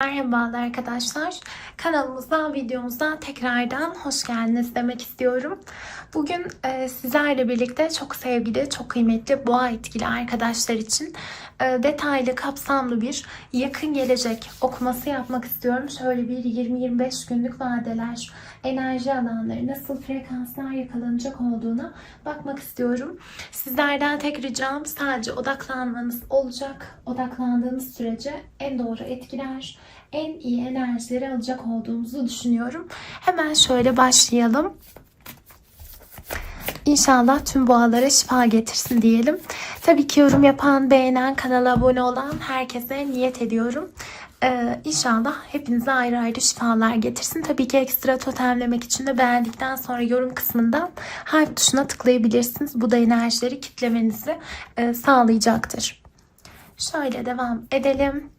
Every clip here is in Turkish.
Merhabalar arkadaşlar. Kanalımıza, videomuza tekrardan hoş geldiniz demek istiyorum. Bugün e, sizlerle birlikte çok sevgili, çok kıymetli boğa etkili arkadaşlar için e, detaylı, kapsamlı bir yakın gelecek okuması yapmak istiyorum. Şöyle bir 20-25 günlük vadeler, enerji alanları, nasıl frekanslar yakalanacak olduğuna bakmak istiyorum. Sizlerden tek ricam sadece odaklanmanız olacak. Odaklandığınız sürece en doğru etkiler, en iyi enerjileri alacak olduğumuzu düşünüyorum. Hemen şöyle başlayalım. İnşallah tüm boğalara şifa getirsin diyelim. Tabii ki yorum yapan, beğenen, kanala abone olan herkese niyet ediyorum. Ee, inşallah hepinize ayrı ayrı şifalar getirsin. Tabii ki ekstra totemlemek için de beğendikten sonra yorum kısmından harf tuşuna tıklayabilirsiniz. Bu da enerjileri kitlemenizi e, sağlayacaktır. Şöyle devam edelim.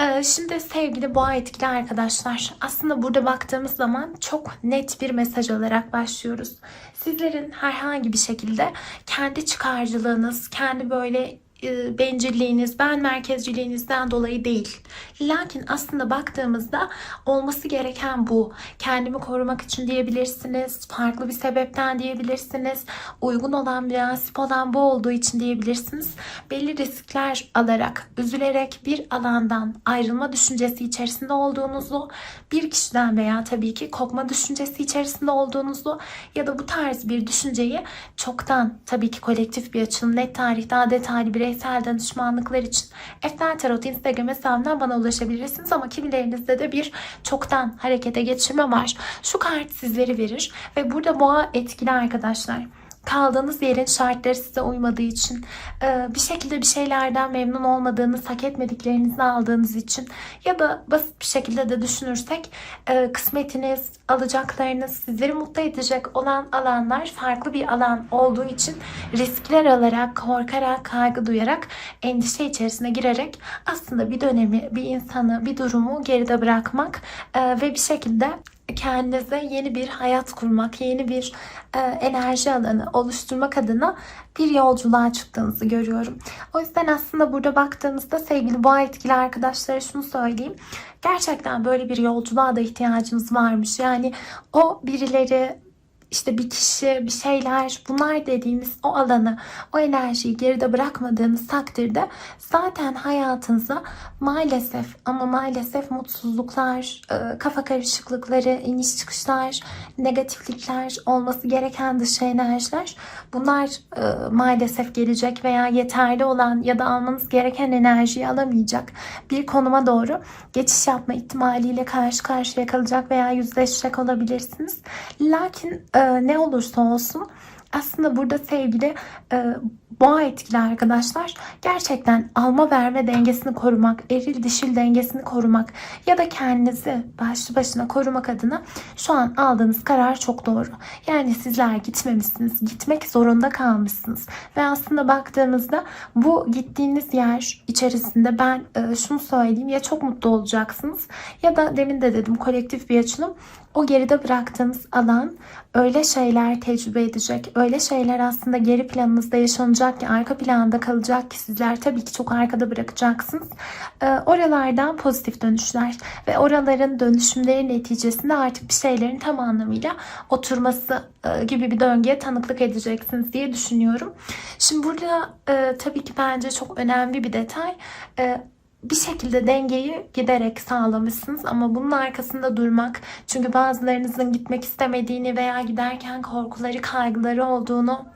Ee, Şimdi sevgili boğa etkili arkadaşlar aslında burada baktığımız zaman çok net bir mesaj olarak başlıyoruz. Sizlerin herhangi bir şekilde kendi çıkarcılığınız, kendi böyle e, bencilliğiniz, ben merkezciliğinizden dolayı değil. Lakin aslında baktığımızda olması gereken bu. Kendimi korumak için diyebilirsiniz. Farklı bir sebepten diyebilirsiniz. Uygun olan, münasip olan bu olduğu için diyebilirsiniz. Belli riskler alarak, üzülerek bir alandan ayrılma düşüncesi içerisinde olduğunuzu, bir kişiden veya tabii ki kopma düşüncesi içerisinde olduğunuzu ya da bu tarz bir düşünceyi çoktan tabii ki kolektif bir açılım, net tarih, daha detaylı bireysel danışmanlıklar için Eftel Tarot Instagram hesabından bana ulaşabilirsiniz ama kimilerinizde de bir çoktan harekete geçirme var. Şu kart sizleri verir ve burada boğa etkili arkadaşlar kaldığınız yerin şartları size uymadığı için, e, bir şekilde bir şeylerden memnun olmadığınız, hak etmediklerinizi aldığınız için ya da basit bir şekilde de düşünürsek e, kısmetiniz, alacaklarınız sizleri mutlu edecek olan alanlar farklı bir alan olduğu için riskler alarak, korkarak, kaygı duyarak, endişe içerisine girerek aslında bir dönemi, bir insanı, bir durumu geride bırakmak e, ve bir şekilde kendinize yeni bir hayat kurmak, yeni bir e, enerji alanı oluşturmak adına bir yolculuğa çıktığınızı görüyorum. O yüzden aslında burada baktığımızda sevgili boğa etkili arkadaşlara şunu söyleyeyim. Gerçekten böyle bir yolculuğa da ihtiyacımız varmış. Yani o birileri işte bir kişi, bir şeyler bunlar dediğimiz o alanı, o enerjiyi geride bırakmadığınız takdirde zaten hayatınıza maalesef ama maalesef mutsuzluklar, e, kafa karışıklıkları, iniş çıkışlar, negatiflikler, olması gereken dışı enerjiler bunlar e, maalesef gelecek veya yeterli olan ya da almanız gereken enerjiyi alamayacak bir konuma doğru geçiş yapma ihtimaliyle karşı karşıya kalacak veya yüzleşecek olabilirsiniz. Lakin e, ne olursa olsun. Aslında burada sevgili e, boğa etkili arkadaşlar gerçekten alma verme dengesini korumak, eril dişil dengesini korumak ya da kendinizi başlı başına korumak adına şu an aldığınız karar çok doğru. Yani sizler gitmemişsiniz, gitmek zorunda kalmışsınız. Ve aslında baktığımızda bu gittiğiniz yer içerisinde ben e, şunu söyleyeyim ya çok mutlu olacaksınız ya da demin de dedim kolektif bir açılım o geride bıraktığınız alan öyle şeyler tecrübe edecek. Öyle şeyler aslında geri planınızda yaşanacak ki arka planda kalacak ki sizler tabii ki çok arkada bırakacaksınız. Ee, oralardan pozitif dönüşler ve oraların dönüşümleri neticesinde artık bir şeylerin tam anlamıyla oturması e, gibi bir döngüye tanıklık edeceksiniz diye düşünüyorum. Şimdi burada e, tabii ki bence çok önemli bir detay. E, bir şekilde dengeyi giderek sağlamışsınız. Ama bunun arkasında durmak çünkü bazılarınızın gitmek istemediğini veya giderken korkuları, kaygıları olduğunu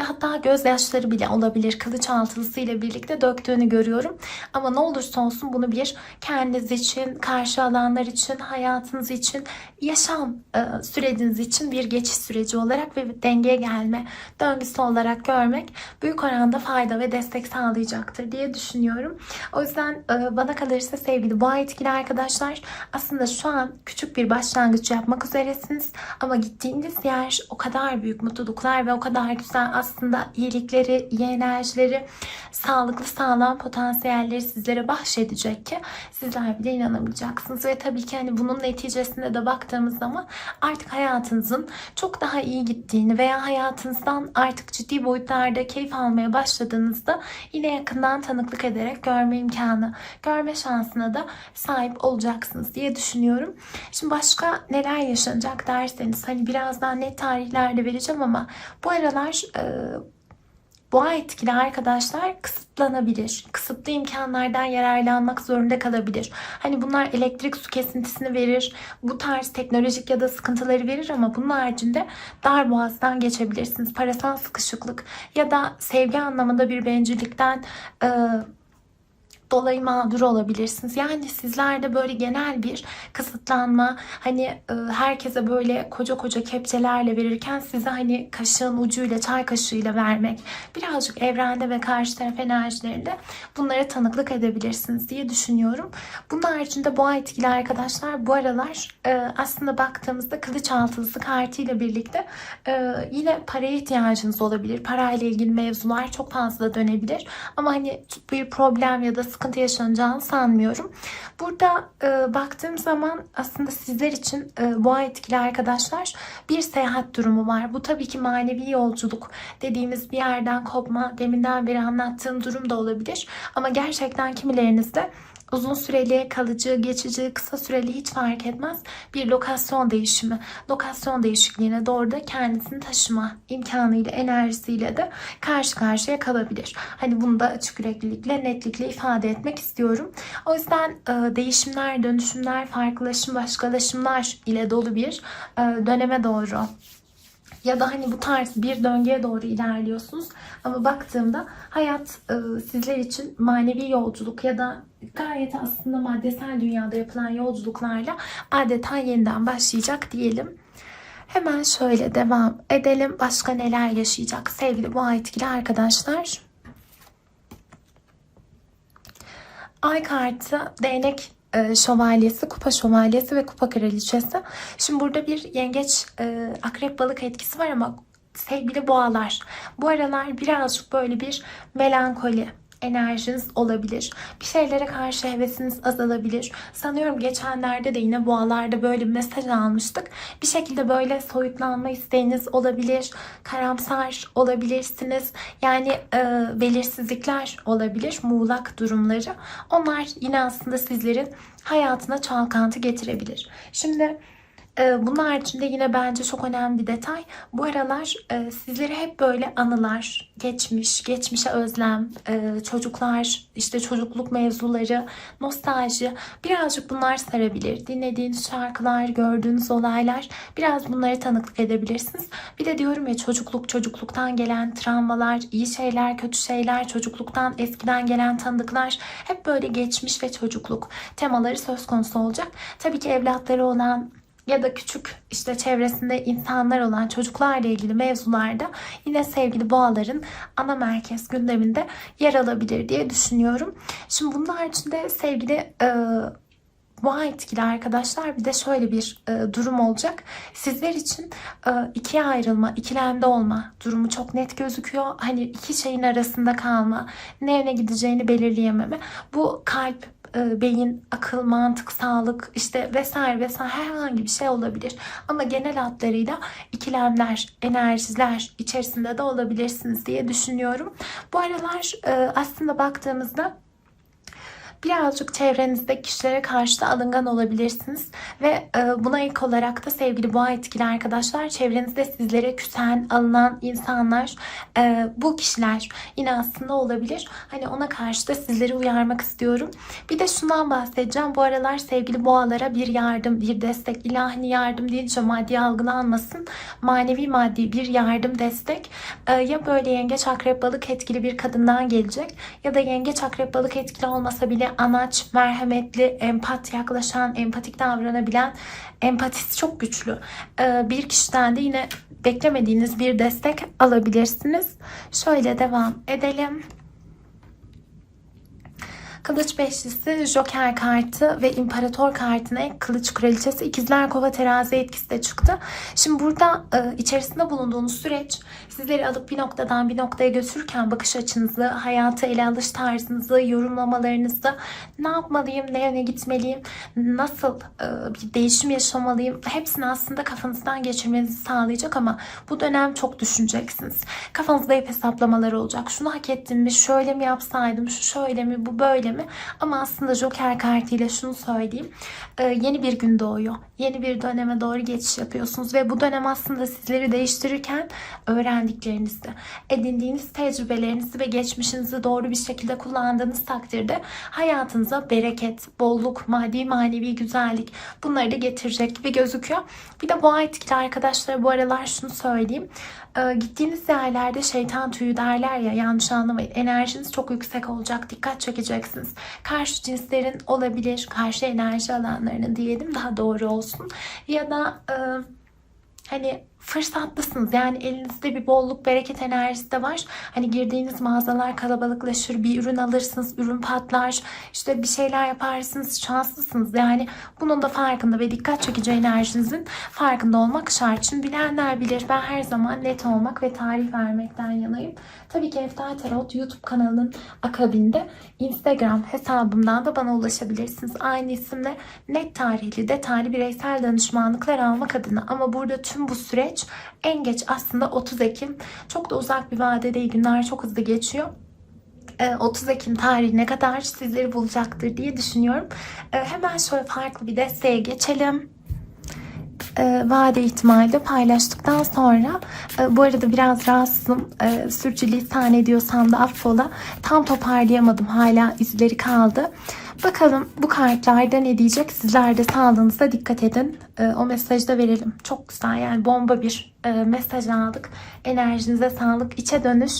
ya hatta gözyaşları bile olabilir kılıç altılısı ile birlikte döktüğünü görüyorum. Ama ne olursa olsun bunu bir kendiniz için, karşı alanlar için, hayatınız için, yaşam e, süreciniz için bir geçiş süreci olarak ve dengeye gelme döngüsü olarak görmek büyük oranda fayda ve destek sağlayacaktır diye düşünüyorum. O yüzden e, bana kalırsa sevgili boğa etkili arkadaşlar aslında şu an küçük bir başlangıç yapmak üzeresiniz ama gittiğiniz yer o kadar büyük mutluluklar ve o kadar güzel aslında iyilikleri, iyi enerjileri, sağlıklı sağlam potansiyelleri sizlere bahşedecek ki sizler bile inanamayacaksınız. Ve tabii ki hani bunun neticesinde de baktığımız zaman artık hayatınızın çok daha iyi gittiğini veya hayatınızdan artık ciddi boyutlarda keyif almaya başladığınızda yine yakından tanıklık ederek görme imkanı, görme şansına da sahip olacaksınız diye düşünüyorum. Şimdi başka neler yaşanacak derseniz hani birazdan net tarihlerde vereceğim ama bu aralar e, boğa etkili arkadaşlar kısıtlanabilir. Kısıtlı imkanlardan yararlanmak zorunda kalabilir. Hani bunlar elektrik su kesintisini verir. Bu tarz teknolojik ya da sıkıntıları verir ama bunun haricinde dar boğazdan geçebilirsiniz. Parasal sıkışıklık ya da sevgi anlamında bir bencillikten e, dolayı mağdur olabilirsiniz. Yani sizlerde böyle genel bir kısıtlanma hani e, herkese böyle koca koca kepçelerle verirken size hani kaşığın ucuyla çay kaşığıyla vermek birazcık evrende ve karşı taraf enerjilerinde bunlara tanıklık edebilirsiniz diye düşünüyorum. Bunun haricinde boğa etkili arkadaşlar bu aralar e, aslında baktığımızda kılıç altılısı kartıyla birlikte e, yine paraya ihtiyacınız olabilir. Parayla ilgili mevzular çok fazla dönebilir. Ama hani bir problem ya da sıkıntı yaşanacağını sanmıyorum. Burada e, baktığım zaman aslında sizler için e, boğa etkili arkadaşlar bir seyahat durumu var. Bu tabii ki manevi yolculuk dediğimiz bir yerden kopma, deminden beri anlattığım durum da olabilir. Ama gerçekten kimilerinizde uzun süreli, kalıcı, geçici, kısa süreli hiç fark etmez bir lokasyon değişimi, lokasyon değişikliğine doğru da kendisini taşıma imkanıyla, enerjisiyle de karşı karşıya kalabilir. Hani bunu da açık yüreklilikle, netlikle ifade etmek istiyorum. O yüzden e, değişimler, dönüşümler, farklılaşım, başkalaşımlar ile dolu bir e, döneme doğru ya da hani bu tarz bir döngüye doğru ilerliyorsunuz. Ama baktığımda hayat e, sizler için manevi yolculuk ya da gayet aslında maddesel dünyada yapılan yolculuklarla adeta yeniden başlayacak diyelim. Hemen şöyle devam edelim. Başka neler yaşayacak sevgili boğa etkili arkadaşlar? Ay kartı değnek e, şövalyesi, kupa şövalyesi ve kupa kraliçesi. Şimdi burada bir yengeç, e, akrep balık etkisi var ama sevgili boğalar bu aralar birazcık böyle bir melankoli enerjiniz olabilir. Bir şeylere karşı hevesiniz azalabilir. Sanıyorum geçenlerde de yine boğalarda böyle bir mesaj almıştık. Bir şekilde böyle soyutlanma isteğiniz olabilir. Karamsar olabilirsiniz. Yani e, belirsizlikler olabilir. Muğlak durumları. Onlar yine aslında sizlerin hayatına çalkantı getirebilir. Şimdi bunun haricinde yine bence çok önemli bir detay. Bu aralar e, sizleri hep böyle anılar, geçmiş, geçmişe özlem, e, çocuklar, işte çocukluk mevzuları, nostalji birazcık bunlar sarabilir. Dinlediğiniz şarkılar, gördüğünüz olaylar biraz bunları tanıklık edebilirsiniz. Bir de diyorum ya çocukluk, çocukluktan gelen travmalar, iyi şeyler, kötü şeyler, çocukluktan eskiden gelen tanıdıklar hep böyle geçmiş ve çocukluk temaları söz konusu olacak. Tabii ki evlatları olan ya da küçük işte çevresinde insanlar olan çocuklarla ilgili mevzularda yine sevgili boğaların ana merkez gündeminde yer alabilir diye düşünüyorum. Şimdi bunun haricinde sevgili e, boğa etkili arkadaşlar bir de şöyle bir e, durum olacak. Sizler için e, ikiye ayrılma, ikilemde olma durumu çok net gözüküyor. Hani iki şeyin arasında kalma, nereye gideceğini belirleyememe. Bu kalp e, beyin, akıl, mantık, sağlık işte vesaire vesaire herhangi bir şey olabilir. Ama genel hatlarıyla ikilemler, enerjiler içerisinde de olabilirsiniz diye düşünüyorum. Bu aralar e, aslında baktığımızda birazcık çevrenizdeki kişilere karşı da alıngan olabilirsiniz. Ve e, buna ilk olarak da sevgili boğa etkili arkadaşlar çevrenizde sizlere küsen, alınan insanlar e, bu kişiler yine aslında olabilir. Hani ona karşı da sizleri uyarmak istiyorum. Bir de şundan bahsedeceğim. Bu aralar sevgili boğalara bir yardım, bir destek, ilahi yardım deyince maddi algılanmasın. Manevi maddi bir yardım, destek e, ya böyle yengeç akrep balık etkili bir kadından gelecek ya da yengeç akrep balık etkili olmasa bile anaç, merhametli, empat yaklaşan, empatik davranabilen, empatisi çok güçlü ee, bir kişiden de yine beklemediğiniz bir destek alabilirsiniz. Şöyle devam edelim. Kılıç beşlisi, Joker kartı ve İmparator kartına Kılıç Kraliçesi, İkizler Kova terazi etkisi de çıktı. Şimdi burada e, içerisinde bulunduğunuz süreç sizleri alıp bir noktadan bir noktaya götürürken bakış açınızı, hayatı ele alış tarzınızı, yorumlamalarınızı, ne yapmalıyım, ne yöne gitmeliyim, nasıl e, bir değişim yaşamalıyım hepsini aslında kafanızdan geçirmenizi sağlayacak ama bu dönem çok düşüneceksiniz. Kafanızda hep hesaplamalar olacak. Şunu hak ettim mi, şöyle mi yapsaydım, şu şöyle mi, bu böyle mi? Ama aslında Joker kartıyla şunu söyleyeyim. e, yeni bir gün doğuyor. Yeni bir döneme doğru geçiş yapıyorsunuz ve bu dönem aslında sizleri değiştirirken öğrendiklerinizi, edindiğiniz tecrübelerinizi ve geçmişinizi doğru bir şekilde kullandığınız takdirde hayatınıza bereket, bolluk, maddi manevi güzellik bunları da getirecek gibi gözüküyor. Bir de boğa etkili arkadaşlar bu aralar şunu söyleyeyim. Ee, gittiğiniz yerlerde şeytan tüyü derler ya yanlış anlamayın. Enerjiniz çok yüksek olacak. Dikkat çekeceksiniz. Karşı cinslerin olabilir. Karşı enerji alanlarının diyelim daha doğru olsun. Ya da e, hani fırsatlısınız. Yani elinizde bir bolluk, bereket enerjisi de var. Hani girdiğiniz mağazalar kalabalıklaşır, bir ürün alırsınız, ürün patlar, işte bir şeyler yaparsınız, şanslısınız. Yani bunun da farkında ve dikkat çekici enerjinizin farkında olmak şart. Şimdi bilenler bilir. Ben her zaman net olmak ve tarih vermekten yanayım. Tabii ki Eftal Tarot YouTube kanalının akabinde Instagram hesabımdan da bana ulaşabilirsiniz. Aynı isimle net tarihli, detaylı bireysel danışmanlıklar almak adına. Ama burada tüm bu süreç en geç aslında 30 Ekim. Çok da uzak bir vade değil. Günler çok hızlı geçiyor. 30 Ekim tarihine kadar sizleri bulacaktır diye düşünüyorum. Hemen şöyle farklı bir desteğe geçelim e, vade ihtimali paylaştıktan sonra e, bu arada biraz rahatsızım. E, sürçülisan ediyorsam da affola. Tam toparlayamadım. Hala izleri kaldı. Bakalım bu kartlarda ne diyecek? Sizler de sağlığınıza dikkat edin. E, o mesajı da verelim. Çok güzel yani bomba bir e, mesaj aldık. Enerjinize sağlık, içe dönüş,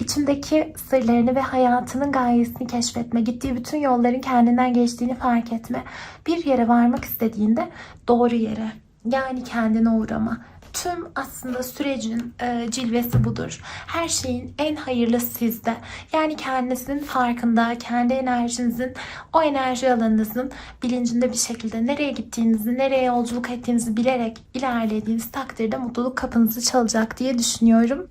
içindeki sırlarını ve hayatının gayesini keşfetme, gittiği bütün yolların kendinden geçtiğini fark etme. Bir yere varmak istediğinde doğru yere yani kendine uğrama. Tüm aslında sürecin e, cilvesi budur. Her şeyin en hayırlısı sizde. Yani kendinizin farkında, kendi enerjinizin, o enerji alanınızın bilincinde bir şekilde nereye gittiğinizi, nereye yolculuk ettiğinizi bilerek ilerlediğiniz takdirde mutluluk kapınızı çalacak diye düşünüyorum.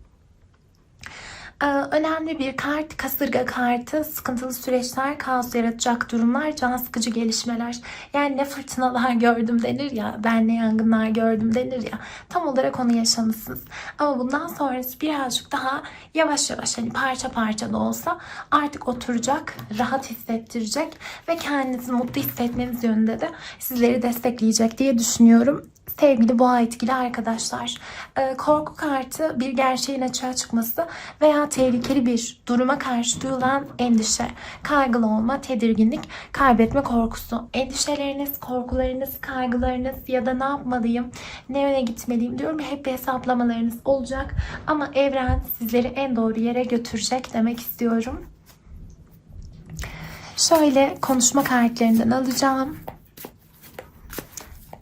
Ee, önemli bir kart, kasırga kartı, sıkıntılı süreçler, kaos yaratacak durumlar, can sıkıcı gelişmeler. Yani ne fırtınalar gördüm denir ya, ben ne yangınlar gördüm denir ya. Tam olarak onu yaşamışsınız. Ama bundan sonrası birazcık daha yavaş yavaş hani parça parça da olsa artık oturacak, rahat hissettirecek ve kendinizi mutlu hissetmeniz yönünde de sizleri destekleyecek diye düşünüyorum sevgili boğa etkili arkadaşlar. Ee, korku kartı bir gerçeğin açığa çıkması veya tehlikeli bir duruma karşı duyulan endişe, kaygılı olma, tedirginlik, kaybetme korkusu. Endişeleriniz, korkularınız, kaygılarınız ya da ne yapmalıyım, ne yöne gitmeliyim diyorum hep bir hesaplamalarınız olacak. Ama evren sizleri en doğru yere götürecek demek istiyorum. Şöyle konuşma kartlarından alacağım.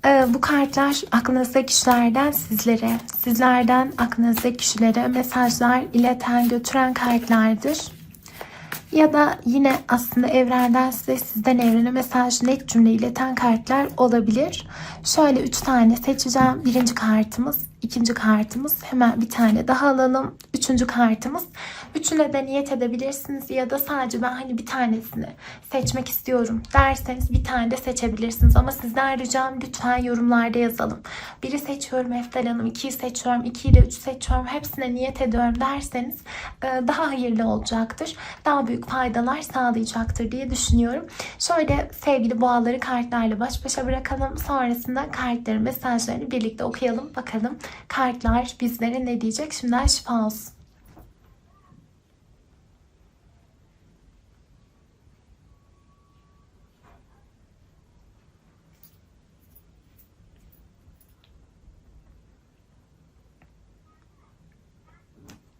Ee, bu kartlar aklınızdaki kişilerden sizlere, sizlerden aklınızdaki kişilere mesajlar ileten, götüren kartlardır. Ya da yine aslında evrenden size, sizden evrene mesaj net cümle ileten kartlar olabilir. Şöyle üç tane seçeceğim. Birinci kartımız İkinci kartımız hemen bir tane daha alalım. Üçüncü kartımız. Üçüne de niyet edebilirsiniz ya da sadece ben hani bir tanesini seçmek istiyorum derseniz bir tane de seçebilirsiniz. Ama sizden ricam lütfen yorumlarda yazalım. Biri seçiyorum Eftel Hanım, ikiyi seçiyorum, iki ile üç seçiyorum. Hepsine niyet ediyorum derseniz e, daha hayırlı olacaktır. Daha büyük faydalar sağlayacaktır diye düşünüyorum. Şöyle sevgili boğaları kartlarla baş başa bırakalım. Sonrasında kartların mesajlarını birlikte okuyalım. Bakalım kartlar bizlere ne diyecek? Şimdiden şifa olsun.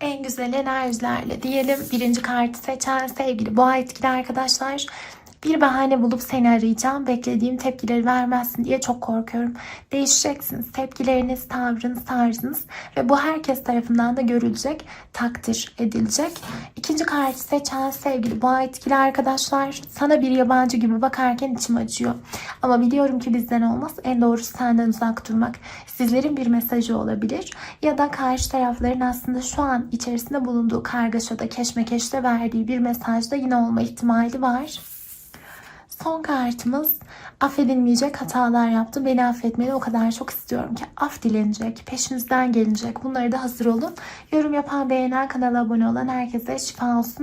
en güzel enerjilerle diyelim birinci kartı seçen sevgili boğa etkili arkadaşlar Bir bahane bulup seni arayacağım. Beklediğim tepkileri vermezsin diye çok korkuyorum. Değişeceksiniz. Tepkileriniz, tavrınız, tarzınız ve bu herkes tarafından da görülecek, takdir edilecek. İkinci kartı seçen sevgili boğa etkili arkadaşlar. Sana bir yabancı gibi bakarken içim acıyor. Ama biliyorum ki bizden olmaz. En doğrusu senden uzak durmak. Sizlerin bir mesajı olabilir. Ya da karşı tarafların aslında şu an içerisinde bulunduğu kargaşada, keşmekeşte verdiği bir mesajda yine olma ihtimali var. Son kartımız affedilmeyecek hatalar yaptım. Beni affetmeni o kadar çok istiyorum ki af dilenecek, peşinizden gelinecek. Bunları da hazır olun. Yorum yapan, beğenen, kanala abone olan herkese şifa olsun.